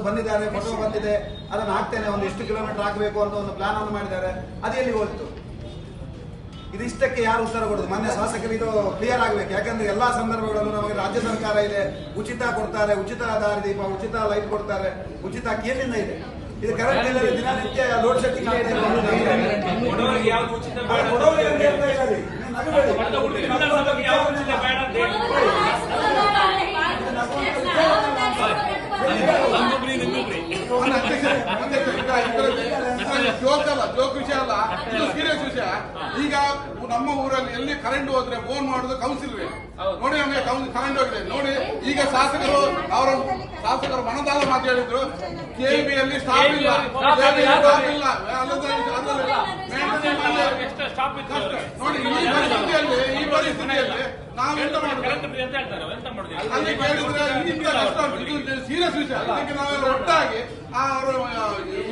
ಒಂದು ಬಂದಿದ್ದಾರೆ ಫೋಟೋ ಬಂದಿದೆ ಅದನ್ನು ಹಾಕ್ತೇನೆ ಒಂದು ಇಷ್ಟು ಕಿಲೋಮೀಟರ್ ಹಾಕಬೇಕು ಅಂತ ಒಂದು ಪ್ಲಾನ್ ಅನ್ನು ಮಾಡಿದ್ದಾರೆ. ಅದು ಎಲ್ಲಿ ಹೋಯ್ತು? ಇದಿಷ್ಟಕ್ಕೆ ಯಾರು ಉತ್ತರ ಕೊಡುದು? ಮೊನ್ನೆ ಶಾಸಕರು ಇದು ಕ್ಲಿಯರ್ ಆಗಬೇಕು. ಯಾಕಂದ್ರೆ ಎಲ್ಲಾ ಸಂದರ್ಭಗಳಲ್ಲೂ ನಮಗೆ ರಾಜ್ಯ ಸರ್ಕಾರ ಇದೆ. ಉಚಿತ ಕೊಡ್ತಾರೆ ಉಚಿತ ಆಧಾರ ದೀಪ ಉಚಿತ ಲೈಟ್ ಕೊಡ್ತಾರೆ ಉಚಿತ ಕೇಳಿಂದ ಇದೆ. ಇದು ಕರೆಂಟ್ ಇಲ್ಲ. ದಿನನಿತ್ಯ ಲೋಡ್ ಶೆಡ್ಡಿಂಗ್ ಆಗ್ತಾ ಇದೆ. ನಮ್ಮ ಊರಲ್ಲಿ ಎಲ್ಲಿ ಕರೆಂಟ್ ಹೋದ್ರೆ ಫೋನ್ ಮಾಡುದು ಕೌನ್ಸಿಲ್ವೇ ನೋಡಿ ನಮಗೆ ಕರೆಂಟ್ ಹೋಗಿದೆ. ನೋಡಿ ಈಗ ಶಾಸಕರು ಅವರ ಶಾಸಕರು ಮನದಾಳ ಮಾತು ಹೇಳಿದ್ರು. ಕೆಬಿಯಲ್ಲಿ ಸ್ಟಾಪ್ ಇಲ್ಲ. ನೋಡಿ ಈ ಪರಿಸ್ಥಿತಿಯಲ್ಲಿ ಈ ಪರಿಸ್ಥಿತಿಯಲ್ಲಿ ನಾವೆಂತ ಮಾಡಿದ್ರೆ ಇದು ಸೀರಿಯಸ್ ವಿಷಯ. ಅದಕ್ಕೆ ನಾವೆಲ್ಲ ಒಟ್ಟಾಗಿ ಅವರು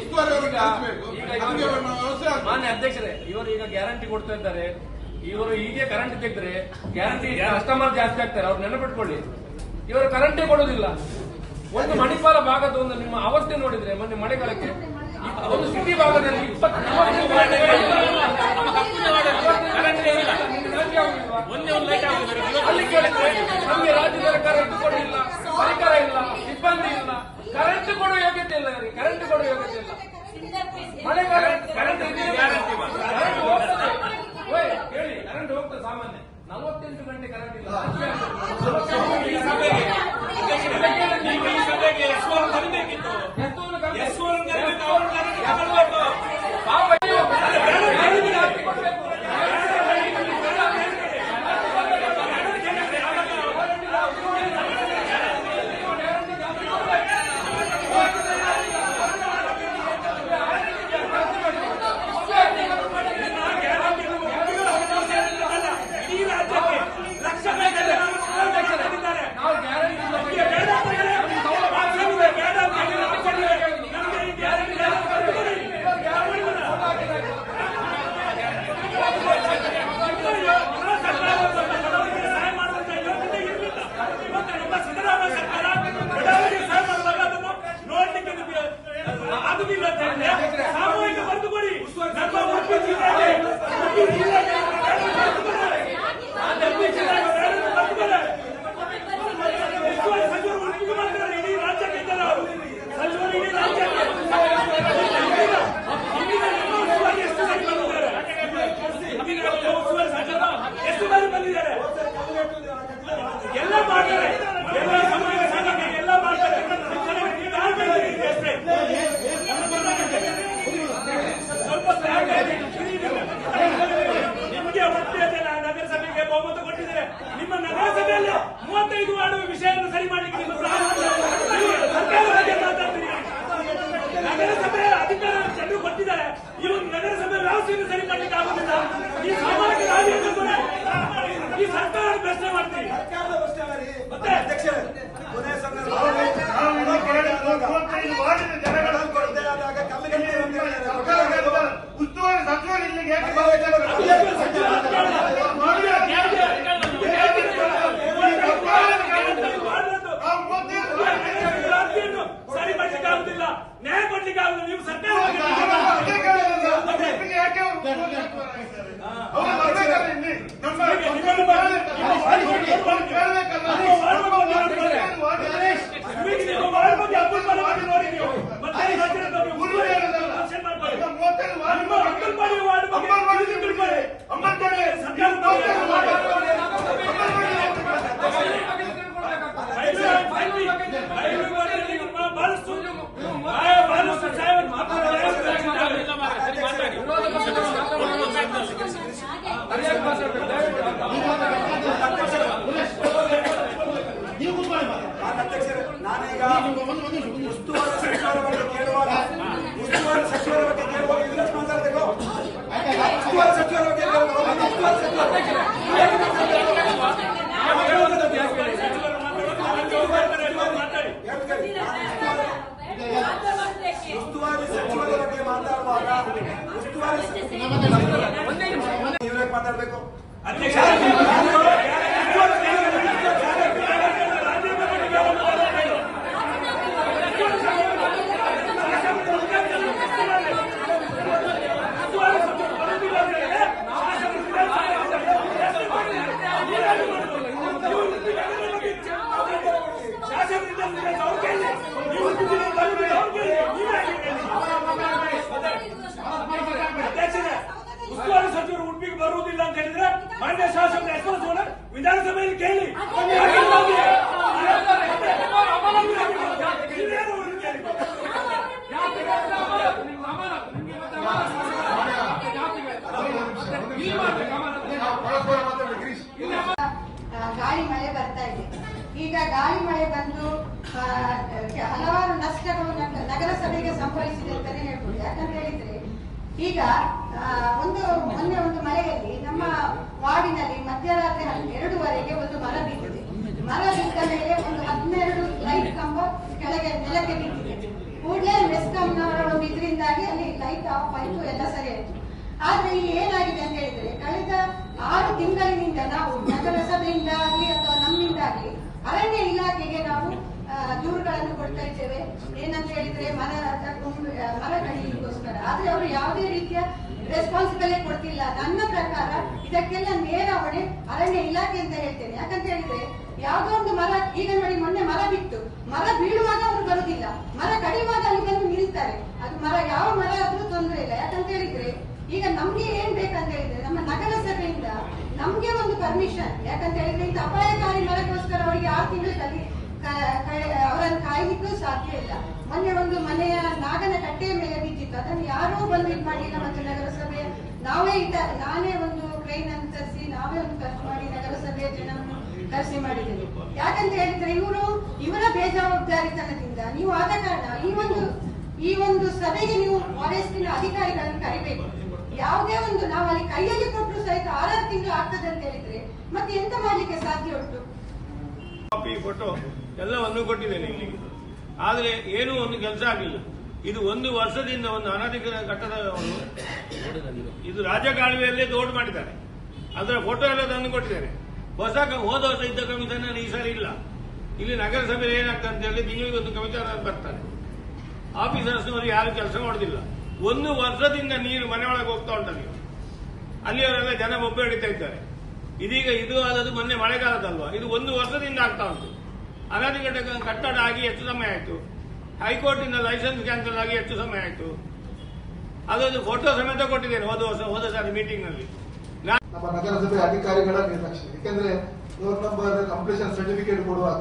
ಉಸ್ತುವಾರಿ ಅವರಿಗೆ ಹಾಕ್ಬೇಕು ಅದಕ್ಕೆ ವ್ಯವಸ್ಥೆ ಮಾನ್ಯ ಅಧ್ಯಕ್ಷರೇ ಇವರು ಈಗ ಗ್ಯಾರಂಟಿ ಕೊಡ್ತಾ ಇದ್ದಾರೆ. ಇವರು ಹೀಗೆ ಕರೆಂಟ್ ತೆಗೆದ್ರೆ ಗ್ಯಾರಂಟಿ ಕಸ್ಟಮರ್ ಜಾಸ್ತಿ ಆಗ್ತಾರೆ, ಅವ್ರು ನೆನಪಿಟ್ಕೊಳ್ಳಿ ಇವರು ಕರೆಂಟೇ ಕೊಡೋದಿಲ್ಲ. ಒಂದು ಮಣಿಪಾಲ ಭಾಗದ ಒಂದು ನಿಮ್ಮ ಅವಸ್ಥೆ ನೋಡಿದ್ರೆ, ಮೊನ್ನೆ ಮಳೆಗಾಲಕ್ಕೆ ಒಂದು ಸಿಟಿ ಭಾಗದಲ್ಲಿ ಇಪ್ಪತ್ತು ಶಾಸಕರ ಹೆಸರು ವಿಧಾನಸಭೆಯಲ್ಲಿ ಕೇಳಿ. ಗಾಳಿ ಮಳೆ ಬರ್ತಾ ಇದೆ. ಈಗ ಗಾಳಿ ಮಳೆ ಬಂದು ಹಲವಾರು ನಷ್ಟಗಳು ನಗ- ನಗರಸಭೆಗೆ ಸಂಭವಿಸಿದೆ ಅಂತಾನೆ ಹೇಳ್ಬೋದು. ಯಾಕಂತ ಹೇಳಿದ್ರೆ ಈಗ ಒಂದು ಮೊನ್ನೆ ಒಂದು ಮಳೆಯಲ್ಲಿ ನಮ್ಮ ವಾರ್ಡಿನಲ್ಲಿ ಮಧ್ಯರಾತ್ರಿ ಹನ್ನೆರಡುವರೆಗೆ ಒಂದು ಮರ ಬಿದ್ದಿದೆ. ಮರ ಬಿದ್ದ ಮೇಲೆ ಒಂದು ಹದಿನೆರಡು ಲೈಟ್ ಕಂಬ ಕೆಳಗೆ ನೆಲಕ್ಕೆ ಬಿದ್ದಿದೆ. ಕೂಡಲೇ ಮೆಸ್ಕಾಂನವರ ಇದರಿಂದಾಗಿ ಅಲ್ಲಿ ಲೈಟ್ ಆಫ್ ಆಯ್ತು, ಎಲ್ಲ ಸರಿ ಆಯ್ತು. ಆದ್ರೆ ಇಲ್ಲಿ ಏನಾಗಿದೆ ಅಂತ ಹೇಳಿದ್ರೆ, ಕಳೆದ ಆರು ತಿಂಗಳಿನಿಂದ ನಾವು ನಗರಸಭೆಯಿಂದ ಆಗಲಿ ಅಥವಾ ನಮ್ಮಿಂದ ಆಗಲಿ ಅರಣ್ಯ ಇಲಾಖೆಗೆ ನಾವು ದೂರುಗಳನ್ನು ಕೊಡ್ತಾ ಇದ್ದೇವೆ. ಏನಂತ ಹೇಳಿದ್ರೆ ಮರ ಮರ ಕಡಿಲಿಕ್ಕೋಸ್ಕರ ಆದ್ರೆ ಅವರು ಯಾವುದೇ ರೀತಿಯ ರೆಸ್ಪಾನ್ಸಿಬಲ್ ಕೊಡ್ತಿಲ್ಲ. ನನ್ನ ಪ್ರಕಾರ ಇದಕ್ಕೆಲ್ಲ ನೇರ ಹೊಣೆ ಅರಣ್ಯ ಇಲಾಖೆ ಅಂತ ಹೇಳ್ತೇನೆ. ಯಾಕಂತ ಹೇಳಿದ್ರೆ, ಯಾವುದೋ ಒಂದು ಮರ, ಈಗ ನೋಡಿ ಮೊನ್ನೆ ಮರ ಬಿತ್ತು. ಮರ ಬೀಳುವಾಗ ಅವರು ಬರುದಿಲ್ಲ. ಮರ ಕಡಿಯುವಾಗ ಅಲ್ಲಿ ಬಂದು ನಿಲ್ತಾರೆ ಅದು ಮರ ಯಾವ ಮರ ಆದ್ರೂ ತೊಂದರೆ ಇಲ್ಲ. ಯಾಕಂತ ಹೇಳಿದ್ರೆ, ಈಗ ನಮ್ಗೆ ಏನ್ ಬೇಕಂತ ಹೇಳಿದ್ರೆ, ನಮ್ಮ ನಗರಸಭೆಯಿಂದ ನಮ್ಗೆ ಒಂದು ಪರ್ಮಿಷನ್ ಯಾಕಂತ ಹೇಳಿದ್ರೆ, ಇಂಥ ಅಪಾಯಕಾರಿ ಮರಕ್ಕೋಸ್ಕರ ಅವರಿಗೆ ಆರು ತಿಂಗಳಲ್ಲಿ ಅವರನ್ನು ಕಾಯ್ಲಿಕ್ಕೂ ಸಾಧ್ಯ ಇಲ್ಲ. ಮೊನ್ನೆ ಒಂದು ಮನೆಯ ನಾಗನ ಕಟ್ಟೆಯ ಮೇಲೆ ಬಿದ್ದಿತ್ತು. ಅದನ್ನು ಯಾರೂ ಬಂದು ಇದು ಮಾಡಿಲ್ಲ ಮತ್ತು ನಗರಸಭೆ. ನಾವೇ ಇದ್ದ, ನಾನೇ ಒಂದು ಕ್ರೈನ್ ಅನ್ನು ತರಿಸಿ ನಾವೇ ಒಂದು ಖರ್ಚು ಮಾಡಿ ನಗರಸಭೆಯ ಜನವನ್ನು ಖರ್ಚು ಮಾಡಿದ್ದೇವೆ ಯಾಕಂತ ಹೇಳಿದ್ರೆ ಇವರು, ಇವರ ಬೇಜವಾಬ್ದಾರಿತನದಿಂದ, ನೀವು ಆದ ಕಾರಣ ಈ ಒಂದು ಈ ಒಂದು ಸಭೆಗೆ ನೀವು ಫಾರೆಸ್ಟಿನ ಅಧಿಕಾರಿಗಳನ್ನು ಕರಿಬೇಕು. ಯಾವುದೇ ಒಂದು ನಾವು ಅಲ್ಲಿ ಕೈಯಲ್ಲಿ ಕೊಟ್ಟರು ಸಹಿತ ಆರಾರು ತಿಂಗಳು ಆಗ್ತದೆ ಅಂತ ಹೇಳಿದ್ರೆ ಮತ್ತೆ ಎಂತ ಮಾಡ್ಲಿಕ್ಕೆ ಸಾಧ್ಯ ಉಂಟು? ಎಲ್ಲವನ್ನು ಕೊಟ್ಟಿದ್ದೇನೆ ಇಲ್ಲಿಗೆ. ಆದರೆ ಏನೂ ಒಂದು ಕೆಲಸ ಆಗಲಿಲ್ಲ ಇದು ಒಂದು ವರ್ಷದಿಂದ ಒಂದು ಅನಧಿಕೃತ ಕಟ್ಟಡವನ್ನು ಇದು ರಾಜಕಾಲುವೆಯಲ್ಲೇ ದೋಡ್ ಮಾಡಿದ್ದಾರೆ. ಅದರ ಫೋಟೋ ಎಲ್ಲ ತಂದು ಕೊಟ್ಟಿದ್ದೇನೆ ಹೊಸ ಹೋದ ವರ್ಷ ಇದ್ದ ಕಮಿಷನ್ ಈ ಸರಿ ಇಲ್ಲ. ಇಲ್ಲಿ ನಗರಸಭೆ ಏನಾಗ್ತದೆ ಅಂತ ಹೇಳಿ ತಿಂಗಳಿಗೆ ಒಂದು ಕಮಿಷನರ್ ಬರ್ತಾರೆ. ಆಫೀಸರ್ಸ್ನವರು ಯಾರು ಕೆಲಸ ಮಾಡುದಿಲ್ಲ. ಒಂದು ವರ್ಷದಿಂದ ನೀರು ಮನೆ ಒಳಗೆ ಹೋಗ್ತಾ ನೀವು ಅಲ್ಲಿಯವರೆಲ್ಲ ಜನ ಒಬ್ಬ ಹಿಡಿತಾ ಇದ್ದಾರೆ. ಇದೀಗ ಇದು ಆದದ್ದು ಮೊನ್ನೆ ಮಳೆಗಾಲದಲ್ವಾ? ಇದು ಒಂದು ವರ್ಷದಿಂದ ಆಗ್ತಾ ಉಂಟು. ಅನಧಿಕೃತ ಕಟ್ಟಡ ಆಗಿ ಎಷ್ಟು ಸಮಯ ಆಯಿತು. ಹೈಕೋರ್ಟಿಂದ ಲೈಸೆನ್ಸ್ ಕ್ಯಾನ್ಸಲ್ ಆಗಿ ಎಷ್ಟು ಸಮಯ ಆಯಿತು. ಅದೊಂದು ಫೋಟೋ ಸಮೇತ ಕೊಟ್ಟಿದ್ದೇನೆ ಹೋದ ವರ್ಷ, ಹೋದ ಸಾರಿ ಮೀಟಿಂಗ್ನಲ್ಲಿ ನಾ- ನಮ್ಮ ನಗರಸಭೆ ಅಧಿಕಾರಿಗಳ ನಿರ್ಲಕ್ಷ್ಯ. ಯಾಕೆಂದ್ರೆ ಡೋರ್ ನಂಬರ್ ಕಂಪ್ಲೀಷನ್ ಸರ್ಟಿಫಿಕೇಟ್ ಕೊಡುವಾಗ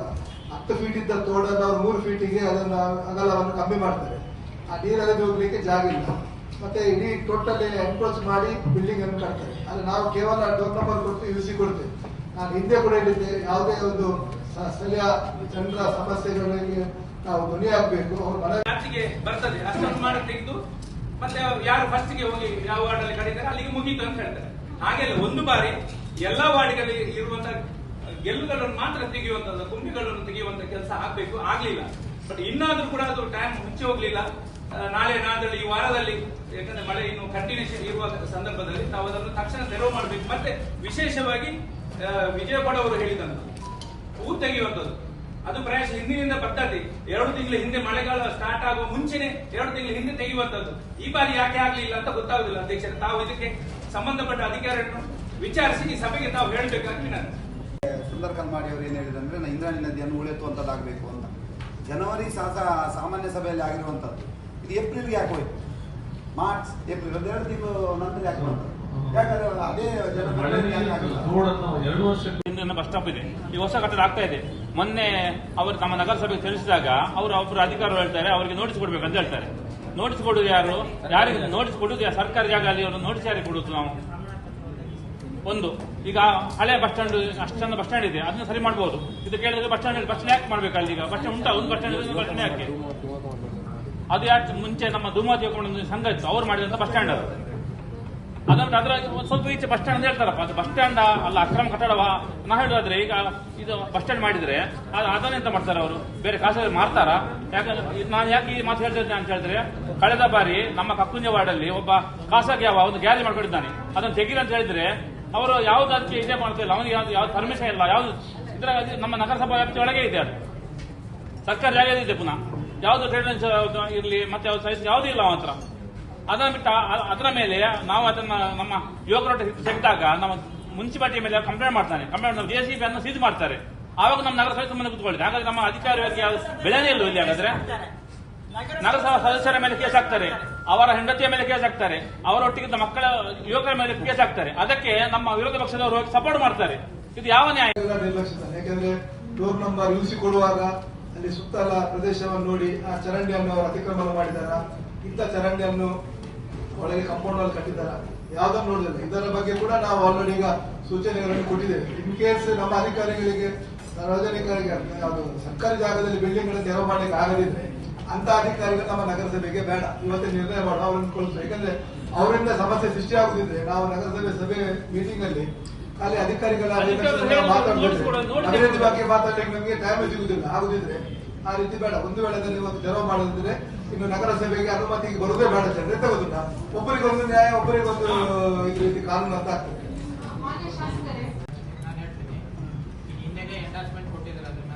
ಹತ್ತು ಫೀಟ್ ಇದ್ದ ತೋಡನ್ನು ಮೂರು ಫೀಟಿಗೆ ಅದನ್ನ ಅಗಲವನ್ನು ಕಮ್ಮಿ ಮಾಡ್ತಾರೆ. ಆ ನೀರಲ್ಲಿ ಹೋಗ್ಲಿಕ್ಕೆ ಜಾಗ ಇಲ್ಲ. ಮತ್ತೆ ಇಡೀ ಟೋಟಲ್ ಎನ್ಕ್ರೋಚ್ ಮಾಡಿ ಬಿಲ್ಡಿಂಗ್ ಅನ್ನು ಕಟ್ತಾರೆ. ಆದ್ರೆ ನಾವು ಕೇವಲ ಡೋರ್ ನಂಬರ್ ಕೊಟ್ಟು ಸಿ ಕೊಡ್ತೇವೆ. ನಾನು ಹಿಂದೆ ಕೂಡ ಹೇಳಿದ್ದೆ, ಯಾವುದೇ ಒಂದು ಸ್ಥಳೀಯ ಜನರ ಸಮಸ್ಯೆಗಳಿಗೆ ನಾವು ಧ್ವನಿ ಹಾಕಬೇಕು. ಅವ್ರ ಮನೆ ಆಚೆಗೆ ಬರ್ತದೆ. ಅಷ್ಟೊಂದು ಮಾಡಿ ತೆಗೆದು, ಮತ್ತೆ ಯಾರು ಫಸ್ಟ್ಗೆ ಹೋಗಿ ಯಾವ ವಾರ್ಡ್ ಅಲ್ಲಿ ಕರೀತಾರೆ, ಅಲ್ಲಿಗೆ ಮುಗೀತು ಅಂತ ಹೇಳ್ತಾರೆ. ಹಾಗೆ ಒಂದು ಬಾರಿ ಎಲ್ಲಾ ವಾರ್ಡ್ಗಳಲ್ಲಿ ಇರುವಂತ ಗೆಲ್ಲುಗಳನ್ನು ಮಾತ್ರ ತೆಗೆಯುವಂತದ್ದು, ಕುಂಬಿಗಳನ್ನು ತೆಗೆಯುವಂತ ಕೆಲಸ ಆಗ್ಬೇಕು, ಆಗ್ಲಿಲ್ಲ. ಬಟ್ ಇನ್ನಾದ್ರೂ ಕೂಡ ಅದು ಟೈಮ್ ಮುಂಚೆ ಹೋಗ್ಲಿಲ್ಲ. ನಾಳೆ ನಾಡ್ದಲ್ಲಿ ಈ ವಾರದಲ್ಲಿ ಯಾಕಂದ್ರೆ ಮಳೆ ಇನ್ನು ಕಂಟಿನ್ಯೂಷನ್ ಇರುವ ಸಂದರ್ಭದಲ್ಲಿ, ನಾವು ಅದನ್ನು ತಕ್ಷಣ ತೆರವು ಮಾಡಬೇಕು. ಮತ್ತೆ ವಿಶೇಷವಾಗಿ ವಿಜಯಪಡ ಅವರು ಹೇಳಿದಂತ ಹೂ ತೆಗೆಯುವಂಥದ್ದು ಅದು ಪ್ರಾಯಶಃ ಹಿಂದಿನಿಂದ ಪದ್ಧತಿ ಎರಡು ತಿಂಗಳ ಹಿಂದೆ ಮಳೆಗಾಲ ಸ್ಟಾರ್ಟ್ ಆಗುವ ಮುಂಚೆನೆ ಎರಡು ತಿಂಗಳ ಹಿಂದೆ ತೆಗೆಯುವಂಥದ್ದು. ಈ ಬಾರಿ ಯಾಕೆ ಆಗಲಿಲ್ಲ ಅಂತ ಗೊತ್ತಾಗುದಿಲ್ಲ ಅಧ್ಯಕ್ಷರೇ. ತಾವು ಇದಕ್ಕೆ ಸಂಬಂಧಪಟ್ಟ ಅಧಿಕಾರಿಯನ್ನು ವಿಚಾರಿಸಿ ಈ ಸಭೆಗೆ ತಾವು ಹೇಳಬೇಕಾಗಿ ನಾನು ಸುಂದರ್ ಕಲ್ಮಾಡಿ ಅವರು ಏನು ಹೇಳಿದ್ರು ಅಂದ್ರೆ ಇಂದ್ರಾಣಿ ನದಿಯನ್ನು ಉಳಿಯುವಂತದ್ದಾಗಬೇಕು ಅಂತ. ಜನವರಿ ಸಹ ಸಾಮಾನ್ಯ ಸಭೆಯಲ್ಲಿ ಆಗಿರುವಂತದ್ದು ಇದು ಏಪ್ರಿಲ್ಗೆ ಯಾಕೆ ಹೋಯ್ತು? March, April. ಒಂದೆರಡು ತಿಂಗಳು ನಂತರ ಯಾಕೆ ಬಂತು? ಬಸ್ ಸ್ಟಾಪ್ ಇದೆ. ಈ ಹೊಸ ಕಟ್ಟಡ ಆಗ್ತಾ ಇದೆ. ಮೊನ್ನೆ ಅವರು ನಮ್ಮ ನಗರಸಭೆಗೆ ತಿಳಿಸಿದಾಗ ಅವರು ಒಬ್ಬರು ಅಧಿಕಾರಿಗಳು ಹೇಳ್ತಾರೆ, ಅವರಿಗೆ ನೋಟಿಸ್ ಕೊಡ್ಬೇಕು ಅಂತ ಹೇಳ್ತಾರೆ. ನೋಟಿಸ್ ಕೊಡುದು ಯಾರು? ಯಾರಿಗೆ? ನೋಟಿಸ್ ಕೊಡುದು? ಸರ್ಕಾರಿ ಜಾಗ ಅಲ್ಲಿ ಅವರು ನೋಟಿಸ್ ಯಾರಿಗೆ ಕೊಡುದು ನಾವು? ಒಂದು. ಈಗ ಹಳೆ ಬಸ್ ಸ್ಟ್ಯಾಂಡ್ ಅಷ್ಟೊಂದು ಬಸ್ ಸ್ಟ್ಯಾಂಡ್ ಇದೆ, ಅದನ್ನ ಸರಿ ಮಾಡಬಹುದು ಇದು ಕೇಳಿದ್ರೆ ಬಸ್ ಸ್ಟ್ಯಾಂಡ್ ಬಸ್ ಯಾಕೆ ಮಾಡ್ಬೇಕು ಅಲ್ಲಿ ಈಗ. ಬಸ್ ಸ್ಟ್ಯಾಂಡ್ ಉಂಟಾ? ಒಂದು ಬಸ್ ಸ್ಟ್ಯಾಂಡ್ ಬಸ್ ಯಾಕೆ ಅದು ಯಾಕೆ ಮುಂಚೆ ನಮ್ಮ ಧೂಮಾದಿ ಸಂಘ ಇತ್ತು. ಅವ್ರು ಮಾಡಿದಂತ ಬಸ್ ಸ್ಟ್ಯಾಂಡ್ ಅದು. ಅದನ್ನು ಅದರ ಸ್ವಲ್ಪ ಈಚೆ ಬಸ್ ಸ್ಟ್ಯಾಂಡ್ ಹೇಳ್ತಾರಪ್ಪ. ಅದು ಬಸ್ ಸ್ಟ್ಯಾಂಡ್, ಅಲ್ಲ ಅಕ್ರಮ ಕಟ್ಟಡವಾ. ನಾ ಹೇಳೋದಾದ್ರೆ ಈಗ ಇದು ಬಸ್ ಸ್ಟ್ಯಾಂಡ್ ಮಾಡಿದ್ರೆ ಅದನ್ನ ಅದನ್ನೆಂತ ಮಾಡ್ತಾರೆ ಅವರು? ಬೇರೆ ಖಾಸಗಿ ಮಾರ್ತಾರ? ಯಾಕಂದ್ರೆ ನಾನು ಯಾಕೆ ಈ ಮಾತು ಹೇಳ್ತಿದ್ದೆ ಅಂತ ಹೇಳಿದ್ರೆ, ಕಳೆದ ಬಾರಿ ನಮ್ಮ ಕಕ್ಕುಂಜ ವಾರ್ಡಲ್ಲಿ ಒಬ್ಬ ಖಾಸಗಿ ಯಾವ ಒಂದು ಗ್ಯಾರಿ ಮಾಡ್ಕೊಂಡಿದ್ದಾನೆ. ಅದನ್ನು ತೆಗೀರಿ ಅಂತ ಹೇಳಿದ್ರೆ, ಅವರು ಯಾವ್ದು ಅದಕ್ಕೆ ಇದೇ ಮಾಡ್ತಿಲ್ಲ. ಅವನಿಗೆ ಯಾವ್ದು ಯಾವ್ದು ಪರ್ಮಿಷನ್ ಇಲ್ಲ. ಯಾವ್ದು ಇದ್ರ ನಮ್ಮ ನಗರಸಭಾ ವ್ಯಾಪ್ತಿ ಒಳಗೆ ಇದೆ ಅದು. ಸರ್ಕಾರ ಜಾಗ ಇದೆ ಪುನಃ. ಯಾವ್ದು ಟ್ರೇಡ್ ಇರಲಿ, ಮತ್ತೆ ಯಾವ್ದು ಸೈಜ್ ಯಾವುದೂ ಇಲ್ಲ ಅವನ ಹತ್ರ. ಅದನ್ನ ಬಿಟ್ಟ ಅದರ ಮೇಲೆ ನಾವು ಅದನ್ನ ನಮ್ಮ ಯುವಕರೊಟ್ಟು ತೆಗೆದಾಗ ನಮ್ಮ ಮುನ್ಸಿಪಾಲಿಟಿ ಮೇಲೆ ಕಂಪ್ಲೇಂಟ್ ಮಾಡ್ತಾನೆ. ಕಂಪ್ಲೇಂಟ್ ಜೆ ಸಿ ಬಿ ಅನ್ನು ಸೀಜ್ ಮಾಡ್ತಾರೆ. ಆವಾಗ ನಮ್ಮ ನಗರಸಭೆ ಸುಮ್ಮನೆ ಕೂತ್ಕೊಳ್ಳಿ ಹಾಗಾದ್ರೆ ನಮ್ಮ ಅಧಿಕಾರಿಗಳಿಗೆ ಬೆಳೆನೇ ಇಲ್ಲ ಇಲ್ಲಿ ಹಾಗಾದ್ರೆ? ನಗರಸಭಾ ಸದಸ್ಯರ ಮೇಲೆ ಕೇಸ್ ಹಾಕ್ತಾರೆ. ಅವರ ಹೆಂಡತಿಯ ಮೇಲೆ ಕೇಸ್ ಹಾಕ್ತಾರೆ. ಅವರೊಟ್ಟಿಗಿದ್ದ ಮಕ್ಕಳ, ಯುವಕರ ಮೇಲೆ ಕೇಸ್ ಹಾಕ್ತಾರೆ. ಅದಕ್ಕೆ ನಮ್ಮ ವಿರೋಧ ಪಕ್ಷದವರು ಸಪೋರ್ಟ್ ಮಾಡ್ತಾರೆ. ಇದು ಯಾವ ನ್ಯಾಯ? ಯಾಕಂದ್ರೆ ಡೋರ್ ನಂಬರ್ ಯೂಸಿ ಕೊಡುವಾಗ ಅಲ್ಲಿ ಸುತ್ತಲ ಪ್ರದೇಶವನ್ನು ನೋಡಿ ಆ ಚರಂಡಿಯನ್ನು ಅವರು ಅತಿಕ್ರಮಣ ಮಾಡಿದಾರ? ಇಂಥ ಚರಂಡಿಯನ್ನು ಒಳಗೆ ಕಾಂಪೌಂಡ್ ಅಲ್ಲಿ ಕಟ್ಟಿದ್ದಾರೆ. ಯಾವ್ದನ್ನು ನೋಡಿಲ್ಲ ಇದರ ಬಗ್ಗೆ ಕೂಡ ನಾವು ಆಲ್ರೆಡಿ ಈಗ ಸೂಚನೆಗಳನ್ನು ಕೊಟ್ಟಿದ್ದೇವೆ. ಇನ್ ಕೇಸ್ ನಮ್ಮ ಅಧಿಕಾರಿಗಳಿಗೆ ಸಾರ್ವಜನಿಕರಿಗೆ ಯಾವುದು ಸರ್ಕಾರಿ ಜಾಗದಲ್ಲಿ ಬಿಲ್ಡಿಂಗ್ಗಳನ್ನು ತೆರವು ಮಾಡ್ಲಿಕ್ಕೆ ಆಗದಿದ್ರೆ ಅಂತ ಅಧಿಕಾರಿಗಳು ನಮ್ಮ ನಗರಸಭೆಗೆ ಬೇಡ. ಇವತ್ತೇ ನಿರ್ಣಯ ಮಾಡುವ ಅವರನ್ನು ಕೊಡಿಸ್ತಾರೆ ಯಾಕಂದ್ರೆ ಅವರಿಂದ ಸಮಸ್ಯೆ ಸೃಷ್ಟಿಯಾಗುತ್ತಿದ್ರೆ ನಾವು ನಗರಸಭೆ ಸಭೆ ಮೀಟಿಂಗ್ ಅಲ್ಲಿ ಅಲ್ಲಿ ಅಧಿಕಾರಿಗಳ ಮಾತಾಡ್ಬೇಕು ಅಭಿವೃದ್ಧಿ ಬಗ್ಗೆ ಮಾತಾಡ್ಲಿಕ್ಕೆ ನಮಗೆ ಟೈಮ್ ಸಿಗುದಿಲ್ಲ. ಆಗುದಿದ್ರೆ ಆ ರೀತಿ ಬೇಡ. ಒಂದು ವೇಳೆ ಇವತ್ತು ತೆರವು ಮಾಡಿದ್ರೆ ಇನ್ನು ನಗರಸಭೆಗೆ ಅನುಮತಿಗೆ ಬರುದೇ ಬೇಡ ಸರ್ ಎಂತ ಒಬ್ಬರಿಗೊಂದು ನ್ಯಾಯ ಒಬ್ಬರಿಗೊಂದು ಈ ರೀತಿ ಕಾನೂನು ಅಂತ ಆಗ್ತದೆ. ಮಾನ್ಯ ಶಾಸಕರೇ. ನಾನು ಹೇಳ್ತೀನಿ. ಈಗ ಹಿಂದೆನೇ ಎಂಡಾರ್ಸ್ಮೆಂಟ್ ಕೊಟ್ಟಿದ್ದಾರೆ ಅದನ್ನ.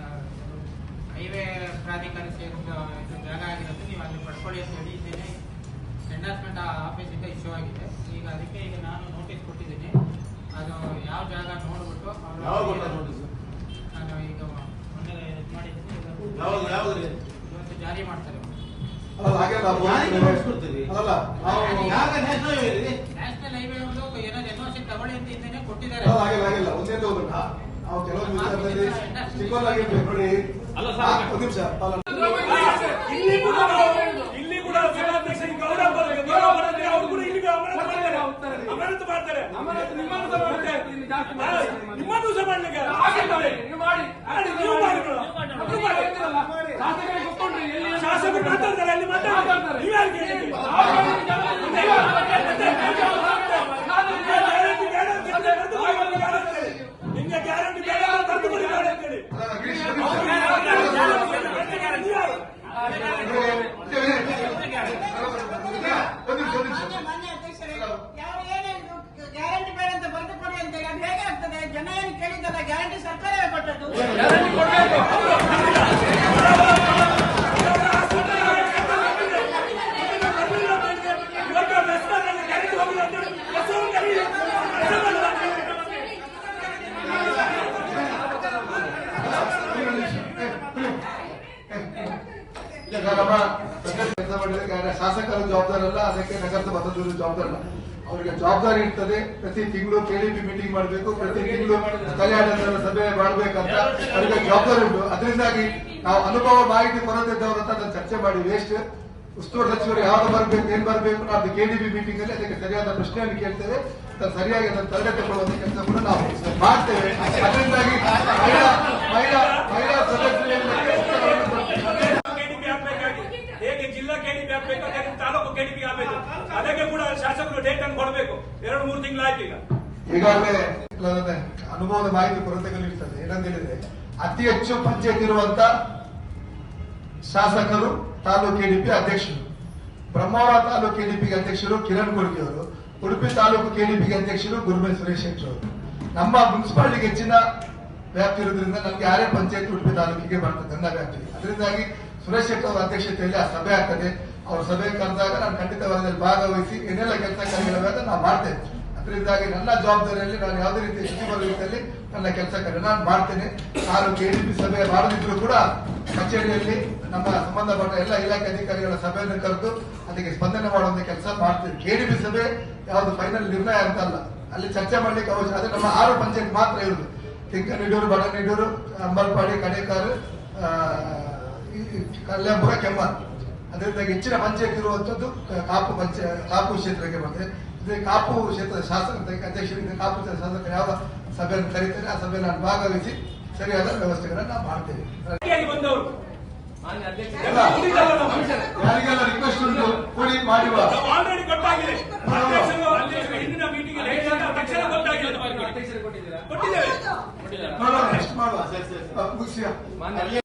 ಹೈವೇ ಪ್ರಾಧಿಕಾರ ಸೇರಿದ ಇದು ಜಾಗ ಆಗಿರೋದು ನೀವು ಅಲ್ಲಿ ಪಡ್ಕೊಳ್ಳಿ ಅಂತ ಹೇಳಿ ಹಿಂದೆನೇ ಎಂಡಾರ್ಸ್ಮೆಂಟ್ ಆಫೀಸಿಂದ ಇಶ್ಯೂ ಆಗಿದೆ. ಈಗ ಅದಕ್ಕೆ ಈಗ ನಾನು ನೋಟಿಸ್ ಕೊಟ್ಟಿದ್ದೀನಿ. ಅದು ಯಾವ ಜಾಗ ನೋಡ್ಬಿಟ್ಟು ನಾನು ಈಗ ಮೊನ್ನೆ ಇದು ಮಾಡಿದ್ದೀನಿ. ಇವತ್ತು ಜಾರಿ ಮಾಡ್ತಾರೆ. ಅಲ್ಲ ಹಾಗೆ ನಾವು? ಅಲ್ಲ ನ್ಯಾಷನಲ್ ಹೈವೇ ಒಂದು ಏನೋ ತಗೊಳ್ಳಿ ಅಂತ ಇದ್ದೇನೆ ಕೊಟ್ಟಿದ್ದಾರೆ. ಅಲ್ಲ ಹಾಗೆ ಆಗಿಲ್ಲ ಒಂದೇ ಹೋಗುತ್ತಾ ನಾವು ಕೆಲವೊಂದು ವಿಚಾರದಲ್ಲಿ ಸಿಂಪಲ್ ಆಗಿರ್ಬೇಕು ನೋಡಿ ಅಲ್ಲ ಆ, ಸರ್, ಒಂದು ನಿಮಿಷ ಅಲ್ಲ ಇಲ್ಲಿ ಕೂಡ ಇಲ್ಲಿ ಕೂಡ ಸಭಾಧ್ಯಕ್ಷರಿಗೆ ಗೌರವ ಗೌರವ ಬರದ್ರೆ ಅವರು ಕೂಡ ಮಾಡ್ತಾರೆ. ಮಾಡ್ತಾರೆ. ನಿಮ್ಮನ್ನು ಮಾಡ್ತಾರೆ. ಇಲ್ಲಿ ಜಾಸ್ತಿ ಮಾಡ್ತಾರೆ. ನಿಮ್ಮನ್ನು ಸಹ ಮಾಡ್ಲಿಕ್ಕೆ ಹಾಗೆ ನೀವು ಮಾಡಿ. ಮಾಡಿ, ನೀವು ಮಾಡಿ. ನೀವು ಶಾಸಕರು ಮಾತಾಡ್ತಾರೆ ಇರ್ತದೆ ಪ್ರತಿ ತಿಂಗಳು ಕೆಡಿಪಿ ಮೀಟಿಂಗ್ ಮಾಡಬೇಕು, ಪ್ರತಿ ತಿಂಗಳು ಕಲ್ಯಾಣ ಸಭೆ ಮಾಡಬೇಕಂತ ಅದಕ್ಕೆ ಜವಾಬ್ದಾರಿ ಉಂಟು. ಅದರಿಂದಾಗಿ ನಾವು ಅನುಭವ ಮಾಹಿತಿ ಕೊರದಿದ್ದವರಂತ ನಾನು ಚರ್ಚೆ ಮಾಡಿ. ವೇಸ್ಟ್ ಉಸ್ತುವಾರಿ ಸಚಿವರು ಯಾವ್ದು ಬರಬೇಕು, ಏನ್ ಬರಬೇಕು ನಾವು ಕೆಡಿಪಿ ಮೀಟಿಂಗ್ ಅಲ್ಲಿ ಅದಕ್ಕೆ ಸರಿಯಾದ ಪ್ರಶ್ನೆಯನ್ನು ಕೇಳ್ತೇವೆ. ಸರಿಯಾಗಿ ಅದನ್ನು ತರಗತಿ ಕೊಡುವಂತ ಕೆಲಸ ಕೂಡ ನಾವು ಮಾಡ್ತೇವೆ. ಅದರಿಂದಾಗಿ ಮಹಿಳಾ ಮಹಿಳಾ ಮಹಿಳಾ ಸದಸ್ಯರಿಗೆ ಉತ್ತರವನ್ನು ಕೊಡ್ತೇವೆ. ಕೆಡಿಪಿ ಆಗ್ಬೇಕಾಗಿ ಹೇಗೆ ಜಿಲ್ಲಾ ಕೆಡಿಪಿ ಆಗ್ಬೇಕು ಅದೇ ರೀತಿ ತಾಲೂಕು ಕೆಡಿಪಿ ಆಗಬೇಕು. ಅದಕ್ಕೆ ಕೂಡ ಶಾಸಕರು ಡೇಟ್ ಅನ್ನು ಕೊಡಬೇಕು. ಎರಡು, ಮೂರು ತಿಂಗಳಾಯ್ತು ಈಗ ಈಗಾಗಲೇ ಅನುಭವದ ಮಾಹಿತಿ ಕೊರತೆಗಳಿರ್ತದೆ ಏನಂತ ಹೇಳಿದ್ರೆ, ಅತಿ ಹೆಚ್ಚು ಪಂಚಾಯತ್ ಇರುವಂತ ಶಾಸಕರು, ತಾಲೂಕು ಕೆಡಿಪಿ ಅಧ್ಯಕ್ಷರು. ಬ್ರಹ್ಮಾವರ ತಾಲೂಕು ಕೆಡಿಪಿಗೆ ಅಧ್ಯಕ್ಷರು ಕಿರಣ್ ಕೊಡ್ಗಿ ಅವರು ಉಡುಪಿ ತಾಲೂಕು ಕೆಡಿಪಿಗೆ ಅಧ್ಯಕ್ಷರು ಗುರುಮೆ ಸುರೇಶ್ ಶೆಟ್ಟಿ ಅವರು. ನಮ್ಮ ಮುನ್ಸಿಪಾಲಿಟಿಗೆ ಹೆಚ್ಚಿನ ವ್ಯಾಪ್ತಿ ಇರೋದ್ರಿಂದ ನಮ್ಗೆ ಯಾರೇ ಪಂಚಾಯತ್ ಉಡುಪಿ ತಾಲೂಕಿಗೆ ಬರ್ತದೆ ವ್ಯಾಪ್ತಿ ಅದರಿಂದಾಗಿ ಸುರೇಶ್ ಶೆಟ್ಟಿ ಅವರ ಅಧ್ಯಕ್ಷತೆಯಲ್ಲಿ ಆ ಸಭೆ ಆಗ್ತದೆ. ಅವ್ರ ಸಭೆ ಕರೆದಾಗ ನಾನು ಖಂಡಿತವಾಗಿ ಭಾಗವಹಿಸಿ ಏನೆಲ್ಲ ಕೆಲಸ ಕಾರ್ಯಗಳಾಗ ನಾನು ಮಾಡ್ತೇನೆ. ಅದರಿಂದಾಗಿ ನನ್ನ ಜವಾಬ್ದಾರಿಯಲ್ಲಿ ನಾನು ಯಾವುದೇ ರೀತಿ ಸಚಿವರ ರೀತಿಯಲ್ಲಿ ನನ್ನ ಕೆಲಸ ಕಾರ್ಯ ನಾನು ಮಾಡ್ತೇನೆ. ನಾನು ಕೆಡಿಪಿ ಸಭೆ ಮಾಡದಿದ್ರು ಕೂಡ ಕಚೇರಿಯಲ್ಲಿ ನಮ್ಮ ಸಂಬಂಧಪಟ್ಟ ಎಲ್ಲ ಇಲಾಖೆ ಅಧಿಕಾರಿಗಳ ಸಭೆಯನ್ನು ಕರೆದು ಅದಕ್ಕೆ ಸ್ಪಂದನೆ ಮಾಡುವಂತ ಕೆಲಸ ಮಾಡ್ತೇನೆ. ಪಿ ಸಭೆ ಯಾವುದು ಫೈನಲ್ ನಿರ್ಣಯ ಅಂತಲ್ಲ. ಅಲ್ಲಿ ಚರ್ಚೆ ಮಾಡ್ಲಿಕ್ಕೆ ಅವಶ್ಯ ಅದೇ ನಮ್ಮ ಆರು ಪಂಚಾಯತ್ ಮಾತ್ರ ಇರುದು ತಿಂಕನೀಡೂರು, ಬಡನೀಡೂರು ಅಂಬಲ್ಪಾಡಿ ಕಡೇಕಾರು ಕಲ್ಯಾಣಪುರ ಕೆಮ್ಮರ್ ಅದರಿಂದ ಹೆಚ್ಚಿನ ಪಂಚಾಯತ್ ಇರುವಂಥದ್ದು ಕಾಪು ಪಂಚ ಕಾಪು ಕ್ಷೇತ್ರಕ್ಕೆ ಬರ್ತದೆ. ಇದೇ ಕಾಪು ಕ್ಷೇತ್ರದ ಶಾಸಕ ಅಧ್ಯಕ್ಷರಿಂದ ಕಾಪು ಕ್ಷೇತ್ರದ ಶಾಸಕ ಯಾವ ಸಭೆಯನ್ನು ಕರೀತಾರೆ ಆ ಸಭೆಯಲ್ಲಿ ನಾನು ಭಾಗವಹಿಸಿ ಸರಿಯಾದ ವ್ಯವಸ್ಥೆಗಳನ್ನು ನಾವು ಮಾಡ್ತೇವೆ. ಆಗಿ ಬಂದವರು? ಮಾನ್ಯ ಅಧ್ಯಕ್ಷ ಎಲ್ಲ. ಯಾರಿಗೆಲ್ಲ ರಿಕ್ವೆಸ್ಟ್ ಉಂಟು ಕೂಡಿ ಮಾಡುವ. ಆಲ್ರೆಡಿ ಗೊತ್ತಾಗಿದೆ ಅಧ್ಯಕ್ಷರು ಅಧ್ಯಕ್ಷರು ಹಿಂದಿನ ಮೀಟಿಂಗ್ ತಕ್ಷಣ ಗೊತ್ತಾಗಿದೆ ಅಧ್ಯಕ್ಷರಿಗೆ ಕೊಟ್ಟಿದ್ದೀರಾ? ಕೊಟ್ಟಿದ್ದೇವೆ. ನೋಡೋಣ ಎಷ್ಟು ಮಾಡುವ. ಮುಗಿಸಿ ಮಾನ್ಯ